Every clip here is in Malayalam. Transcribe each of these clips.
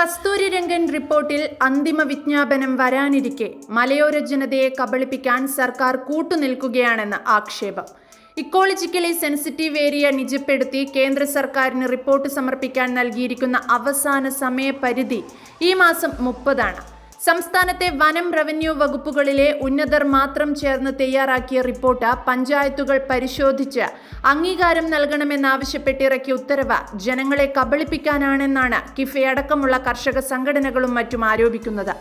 കസ്തൂരി രംഗൻ റിപ്പോർട്ടിൽ അന്തിമ വിജ്ഞാപനം വരാനിരിക്കെ മലയോര ജനതയെ കബളിപ്പിക്കാൻ സർക്കാർ കൂട്ടുനിൽക്കുകയാണെന്ന് ആക്ഷേപം. ഇക്കോളജിക്കലി സെൻസിറ്റീവ് ഏരിയ നിജപ്പെടുത്തി കേന്ദ്ര സർക്കാരിന് റിപ്പോർട്ട് സമർപ്പിക്കാൻ നൽകിയിരിക്കുന്ന അവസാന സമയപരിധി ഈ മാസം മുപ്പതാണ്. സംസ്ഥാനത്തെ വനം റവന്യൂ വകുപ്പുകളിലെ ഉന്നതർ മാത്രം ചേർന്ന് തയ്യാറാക്കിയ റിപ്പോർട്ട് പഞ്ചായത്തുകൾ പരിശോധിച്ച് അംഗീകാരം നൽകണമെന്നാവശ്യപ്പെട്ടിറക്കിയ ഉത്തരവ് ജനങ്ങളെ കബളിപ്പിക്കാനാണെന്നാണ് കിഫയടക്കമുള്ള കർഷക സംഘടനകളും മറ്റും ആരോപിക്കുന്നത്.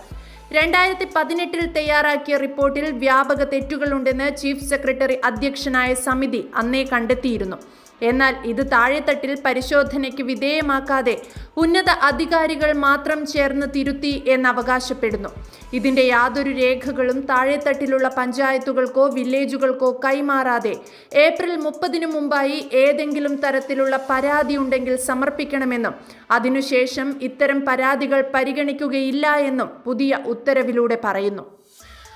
രണ്ടായിരത്തി പതിനെട്ടിൽ തയ്യാറാക്കിയ റിപ്പോർട്ടിൽ വ്യാപക തെറ്റുകളുണ്ടെന്ന് ചീഫ് സെക്രട്ടറി അധ്യക്ഷനായ സമിതി അന്നേ കണ്ടെത്തിയിരുന്നു. എന്നാൽ ഇത് താഴെത്തട്ടിൽ പരിശോധനയ്ക്ക് വിധേയമാക്കാതെ ഉന്നത അധികാരികൾ മാത്രം ചേർന്ന് തിരുത്തി എന്ന് അവകാശപ്പെടുന്നു ഇതിന്റെ യാതൊരു രേഖകളും താഴെത്തട്ടിലുള്ള പഞ്ചായത്തുകൾക്കോ വില്ലേജുകൾക്കോ കൈമാറാതെ ഏപ്രിൽ മുപ്പതിനു മുമ്പായി ഏതെങ്കിലും തരത്തിലുള്ള പരാതി ഉണ്ടെങ്കിൽ സമർപ്പിക്കണമെന്നും അതിനുശേഷം ഇത്തരം പരാതികൾ പരിഗണിക്കുകയില്ല എന്നും പുതിയ ഉത്തരവിലൂടെ പറയുന്നു.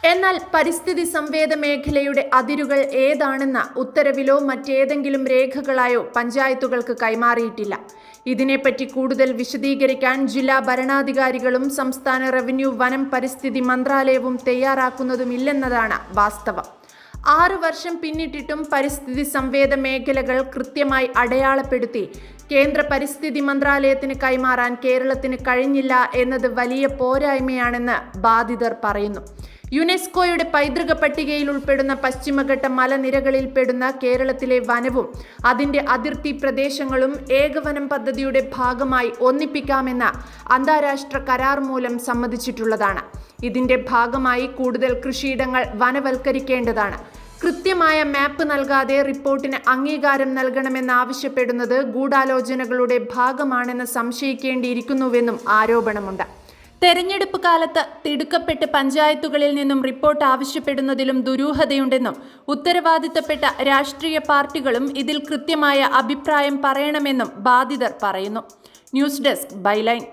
എന്നാൽ പരിസ്ഥിതി സംവേദ മേഖലയുടെ അതിരുകൾ ഏതാണെന്ന ഉത്തരവിലോ മറ്റേതെങ്കിലും രേഖകളായോ പഞ്ചായത്തുകൾക്ക് കൈമാറിയിട്ടില്ല. ഇതിനെപ്പറ്റി കൂടുതൽ വിശദീകരിക്കാൻ ജില്ലാ ഭരണാധികാരികളും സംസ്ഥാന റവന്യൂ വനം പരിസ്ഥിതി മന്ത്രാലയവും തയ്യാറാക്കുന്നതുമില്ലെന്നതാണ് വാസ്തവം. ആറു വർഷം പിന്നിട്ടിട്ടും പരിസ്ഥിതി സംവേദ മേഖലകൾ കൃത്യമായി അടയാളപ്പെടുത്തി കേന്ദ്ര പരിസ്ഥിതി മന്ത്രാലയത്തിന് കൈമാറാൻ കേരളത്തിന് കഴിഞ്ഞില്ല എന്നത് വലിയ പോരായ്മയാണെന്ന് ബാധിതർ പറയുന്നു. യുനെസ്കോയുടെ പൈതൃക പട്ടികയിൽ ഉൾപ്പെടുന്ന പശ്ചിമഘട്ട മലനിരകളിൽപ്പെടുന്ന കേരളത്തിലെ വനവും അതിന്റെ അതിർത്തി പ്രദേശങ്ങളും ഏകവനം പദ്ധതിയുടെ ഭാഗമായി ഒന്നിപ്പിക്കാമെന്ന അന്താരാഷ്ട്ര കരാർ മൂലം സമ്മതിച്ചിട്ടുള്ളതാണ്. ഇതിന്റെ ഭാഗമായി കൂടുതൽ കൃഷിയിടങ്ങൾ വനവൽക്കരിക്കേണ്ടതാണ്. കൃത്യമായ മാപ്പ് നൽകാതെ റിപ്പോർട്ടിന് അംഗീകാരം നൽകണമെന്നാവശ്യപ്പെടുന്നത് ഗൂഢാലോചനകളുടെ ഭാഗമാണെന്ന് സംശയിക്കേണ്ടിയിരിക്കുന്നുവെന്നും ആരോപണമുണ്ട്. തെരഞ്ഞെടുപ്പ് കാലത്ത് തിടുക്കപ്പെട്ട് പഞ്ചായത്തുകളിൽ നിന്നും റിപ്പോർട്ട് ആവശ്യപ്പെടുന്നതിലും ദുരൂഹതയുണ്ടെന്നും ഉത്തരവാദിത്തപ്പെട്ട രാഷ്ട്രീയ പാർട്ടികളും ഇതിൽ കൃത്യമായ അഭിപ്രായം പറയണമെന്നും ബാധിതർ പറയുന്നു. News desk byline.